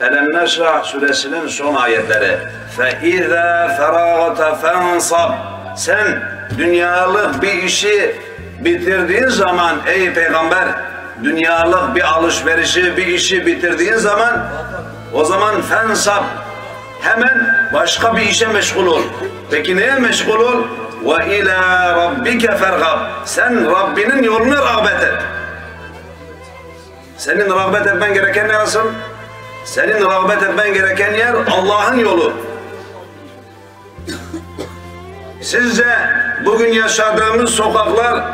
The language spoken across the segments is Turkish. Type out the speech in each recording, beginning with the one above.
Elem Neşrah suresinin son ayetleri. Fe izâ ferâgate fensab. Sen dünyalık bir işi bitirdiğin zaman ey peygamber dünyalık bir alışverişi bir işi bitirdiğin zaman o zaman fensab hemen başka bir işe meşgul ol. Peki neye meşgul ol? Ve ila rabbike fergab. Sen Rabbinin yoluna rağbet et. Senin rağbet etmen gereken ne asıl? Senin rağbet etmen gereken yer Allah'ın yolu. Sizce bugün yaşadığımız sokaklar,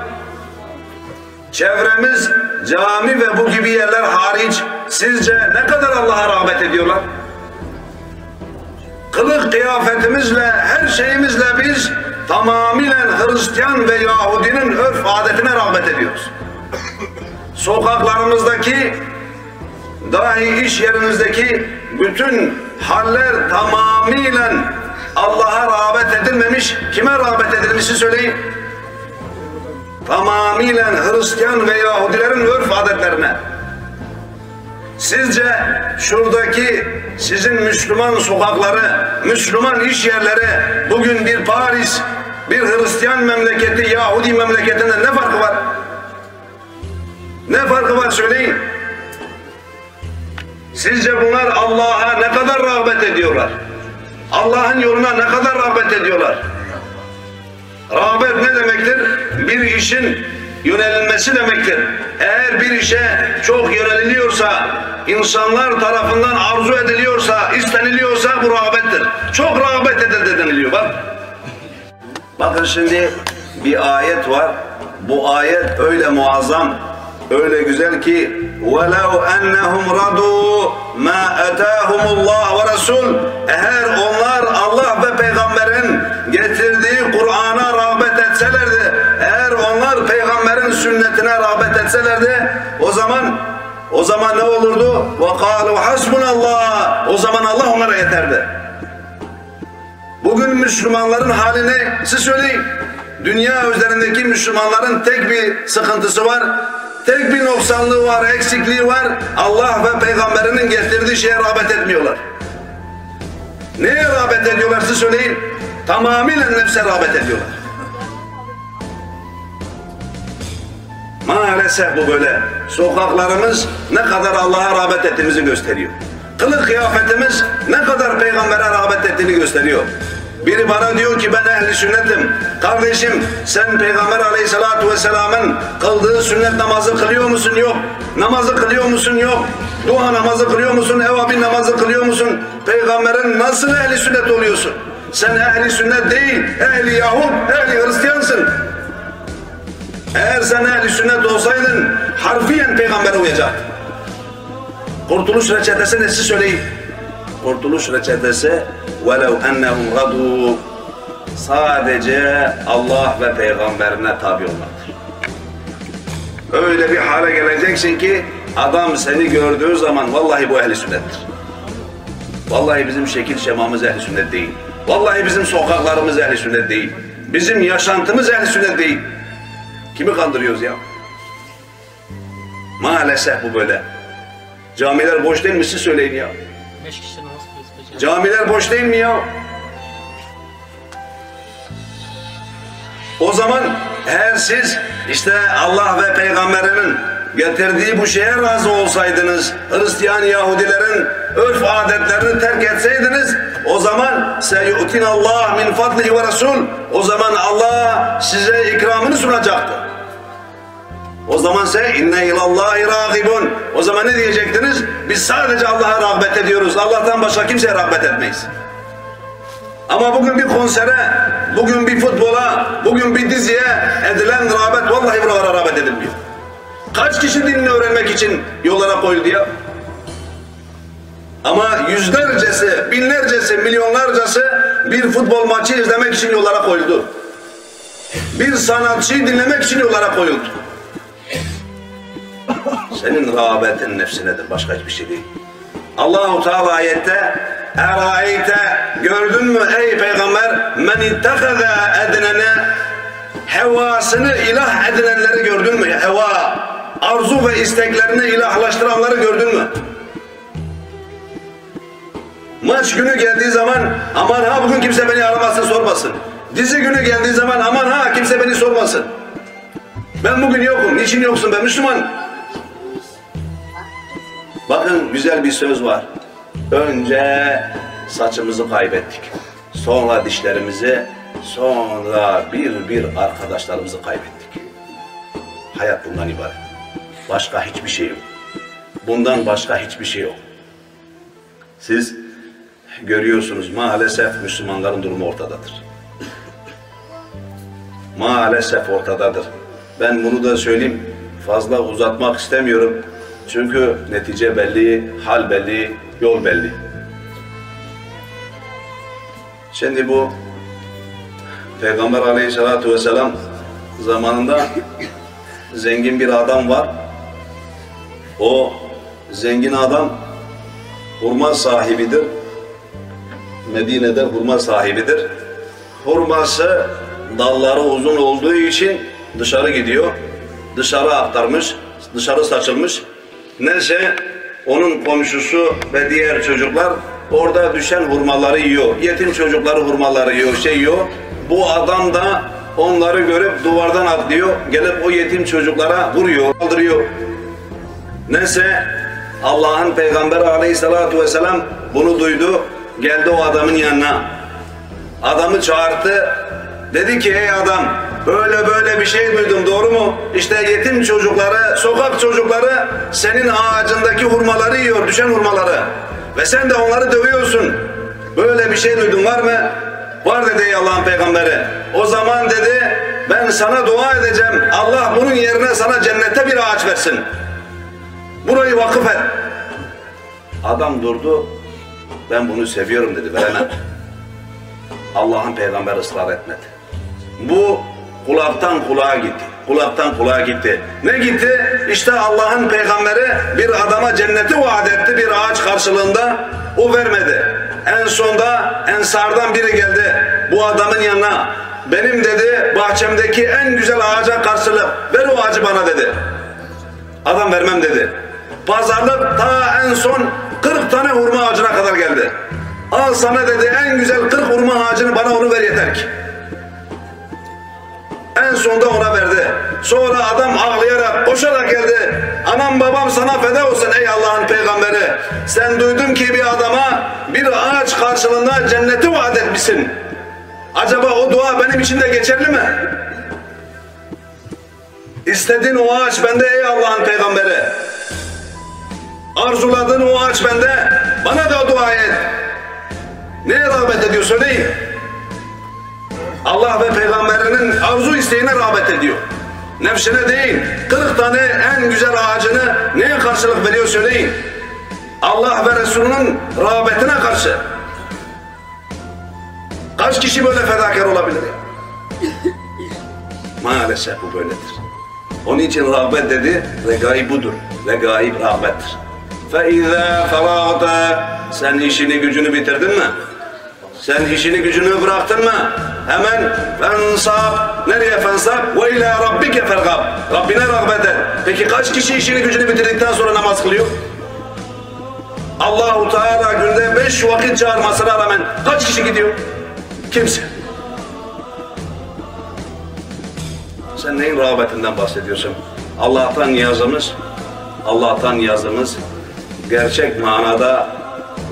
çevremiz, cami ve bu gibi yerler hariç sizce ne kadar Allah'a rağbet ediyorlar? Kılık kıyafetimizle, her şeyimizle biz tamamıyla Hristiyan ve Yahudinin örf adetine rağbet ediyoruz. Sokaklarımızdaki, dahi iş yerimizdeki bütün haller tamamıyla Allah'a rağbet edilmemiş. Kime rağbet edilmişi söyleyin. Tamamıyla Hristiyan ve Yahudilerin örf adetlerine. Sizce şuradaki sizin Müslüman sokakları, Müslüman iş yerleri bugün bir Paris, bir Hristiyan memleketi, Yahudi memleketinden ne farkı var? Ne farkı var söyleyin. Sizce bunlar Allah'a ne kadar rağbet ediyorlar? Allah'ın yoluna ne kadar rağbet ediyorlar? Rağbet ne demektir? Bir işin yönelilmesi demektir. Eğer bir işe çok yöneliliyorsa, insanlar tarafından arzu ediliyorsa, isteniliyorsa bu rağbettir. Çok rağbet edildi deniliyor bak. Bakın şimdi bir ayet var. Bu ayet öyle muazzam, öyle güzel ki وَلَوْ أَنَّهُمْ رَضُوا مَا أَتَاهُمُ اللّٰهُ وَرَسُولُ Eğer onlar Allah ve Peygamber'in getirdiği Kur'an'a rağbet etselerdi, eğer onlar Peygamber'in sünnetine rağbet etselerdi, o zaman o zaman ne olurdu? وَقَالُوا حَسْبُنَ اللّٰهِ O zaman Allah onlara yeterdi. Bugün Müslümanların halini siz söyleyin. Dünya üzerindeki Müslümanların tek bir sıkıntısı var. Tek bir noksanlığı var, eksikliği var. Allah ve peygamberinin getirdiği şeye rağbet etmiyorlar. Neye rağbet ediyorlar siz söyleyin. Tamamıyla nefse rağbet ediyorlar. Maalesef bu böyle. Sokaklarımız ne kadar Allah'a rağbet ettiğimizi gösteriyor. Kılık kıyafetimiz ne kadar peygambere rağbet ettiğini gösteriyor. Biri bana diyor ki ben ehli sünnetim. Kardeşim sen peygamber aleyhissalatu vesselamın kıldığı sünnet namazı kılıyor musun? Yok. Namazı kılıyor musun? Yok. Duha namazı kılıyor musun? Evabin namazı kılıyor musun? Peygamberin nasıl ehli sünnet oluyorsun? Sen ehli sünnet değil, ehli Yahud, ehli Hristiyansın. Eğer sen ehli sünnet olsaydın harfiyen peygambere uyacaktın. Kurtuluş reçetesi ne siz söyleyin Kurtuluş reçetesi وَلَوْ اَنَّهُمْ رَضُوا Sadece Allah ve peygamberine tabi olmaktır. Öyle bir hale geleceksin ki adam seni gördüğü zaman vallahi bu ehli sünnettir. Vallahi bizim şekil şemamız ehli sünnet değil. Vallahi bizim sokaklarımız ehli sünnet değil. Bizim yaşantımız ehli sünnet değil. Kimi kandırıyoruz ya? Maalesef bu böyle. Camiler boş değil mi siz söyleyin ya. Beş kişi namaz kılıyoruz hocam. Camiler boş değil mi ya? O zaman eğer siz işte Allah ve Peygamberinin getirdiği bu şeye razı olsaydınız, Hristiyan Yahudilerin örf adetlerini terk etseydiniz, o zaman seyu'tin Allah min fadlihi ve Resul. O zaman Allah size ikramını sunacaktı. O zaman sen inne ilallahi ragibun. O zaman ne diyecektiniz? Biz sadece Allah'a rağbet ediyoruz. Allah'tan başka kimseye rağbet etmeyiz. Ama bugün bir konsere, bugün bir futbola, bugün bir diziye edilen rağbet vallahi buralara rağbet edilmiyor. Kaç kişi dinini öğrenmek için yollara koyuldu ya? Ama yüzlercesi, binlercesi, milyonlarcası bir futbol maçı izlemek için yollara koyuldu. Bir sanatçıyı dinlemek için yollara koyuldu. Senin rağbetin nefsinedir, başka hiçbir şey değil. Allahu Teala ayette Eraeyte gördün mü ey peygamber men ittehaza ednene hevasını ilah edinenleri gördün mü? Heva arzu ve isteklerini ilahlaştıranları gördün mü? Maç günü geldiği zaman aman ha bugün kimse beni aramasın sormasın. Dizi günü geldiği zaman aman ha kimse beni sormasın. Ben bugün yokum. Niçin yoksun ben Müslüman? Bakın güzel bir söz var. Önce saçımızı kaybettik. Sonra dişlerimizi, sonra bir bir arkadaşlarımızı kaybettik. Hayat bundan ibaret. Başka hiçbir şey yok. Bundan başka hiçbir şey yok. Siz görüyorsunuz maalesef Müslümanların durumu ortadadır. Maalesef ortadadır. Ben bunu da söyleyeyim. Fazla uzatmak istemiyorum. Çünkü netice belli, hal belli, yol belli. Şimdi bu Peygamber aleyhissalatu vesselam zamanında zengin bir adam var. O zengin adam hurma sahibidir. Medine'de hurma sahibidir. Hurması dalları uzun olduğu için dışarı gidiyor. Dışarı aktarmış, dışarı saçılmış. Neyse onun komşusu ve diğer çocuklar orada düşen hurmaları yiyor. Yetim çocukları hurmaları yiyor, şey yiyor. Bu adam da onları görüp duvardan atlıyor. Gelip o yetim çocuklara vuruyor, kaldırıyor. Neyse Allah'ın peygamberi aleyhissalatu vesselam bunu duydu. Geldi o adamın yanına. Adamı çağırdı. Dedi ki ey adam böyle böyle bir şey duydum doğru mu? İşte yetim çocukları, sokak çocukları senin ağacındaki hurmaları yiyor, düşen hurmaları. Ve sen de onları dövüyorsun. Böyle bir şey duydun var mı? Var dedi Allah'ın peygamberi. O zaman dedi ben sana dua edeceğim. Allah bunun yerine sana cennette bir ağaç versin. Burayı vakıf et. Adam durdu. Ben bunu seviyorum dedi. Veremem. Allah'ın peygamberi ısrar etmedi. Bu kulaktan kulağa gitti. Kulaktan kulağa gitti. Ne gitti? İşte Allah'ın peygamberi bir adama cenneti vaat etti bir ağaç karşılığında. O vermedi. En sonda Ensardan biri geldi bu adamın yanına. Benim dedi bahçemdeki en güzel ağaca karşılık ver o ağacı bana dedi. Adam vermem dedi. Pazarlık ta en son 40 tane hurma ağacına kadar geldi. Al sana dedi en güzel 40 hurma ağacını bana onu ver yeter ki. En sonunda ona verdi. Sonra adam ağlayarak, koşarak geldi. Anam babam sana feda olsun ey Allah'ın peygamberi. Sen duydum ki bir adama bir ağaç karşılığında cenneti vaat etmişsin. Acaba o dua benim için de geçerli mi? İstediğin o ağaç bende ey Allah'ın peygamberi. Arzuladığın o ağaç bende. Bana da dua et. Neye rağbet ediyor söyleyin. Allah ve peygamberinin arzu isteğine rağbet ediyor. Nefsine değil. 40 tane en güzel ağacını neye karşılık veriyor söyleyin. Allah ve Resulünün rağbetine karşı. Kaç kişi böyle fedakar olabilir? Maalesef bu böyledir. Onun için rağbet dedi, regai budur. Regai rağbettir. فَاِذَا فَرَغْتَ Sen işini gücünü bitirdin mi? Sen işini gücünü bıraktın mı? Hemen fensab. Nereye fensab? Ve ila rabbike fergab. Rabbine rağbet et. Peki kaç kişi işini gücünü bitirdikten sonra namaz kılıyor? Allahu Teala günde beş vakit çağırmasına rağmen kaç kişi gidiyor? Kimse. Sen neyin rağbetinden bahsediyorsun? Allah'tan yazımız, Allah'tan yazımız gerçek manada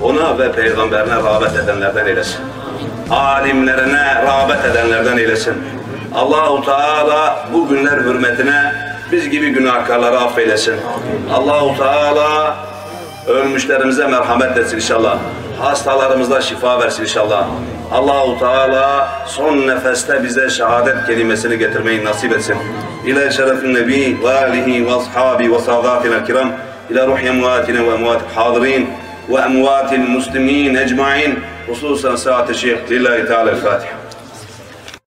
ona ve peygamberine rağbet edenlerden eylesin alimlerine rağbet edenlerden eylesin. Allahu Teala bu günler hürmetine biz gibi günahkarları affeylesin. Allahu Teala ölmüşlerimize merhamet etsin inşallah. Hastalarımıza şifa versin inşallah. Allahu Teala son nefeste bize şehadet kelimesini getirmeyi nasip etsin. İle şerefin nebi ve alihi ve ashabi ve sadatina kiram. İle ruhi emvatine ve emvat hadirin ve emvatil muslimin ecmain. خصوصا ساعة الشيخ لله تعالى الفاتحة.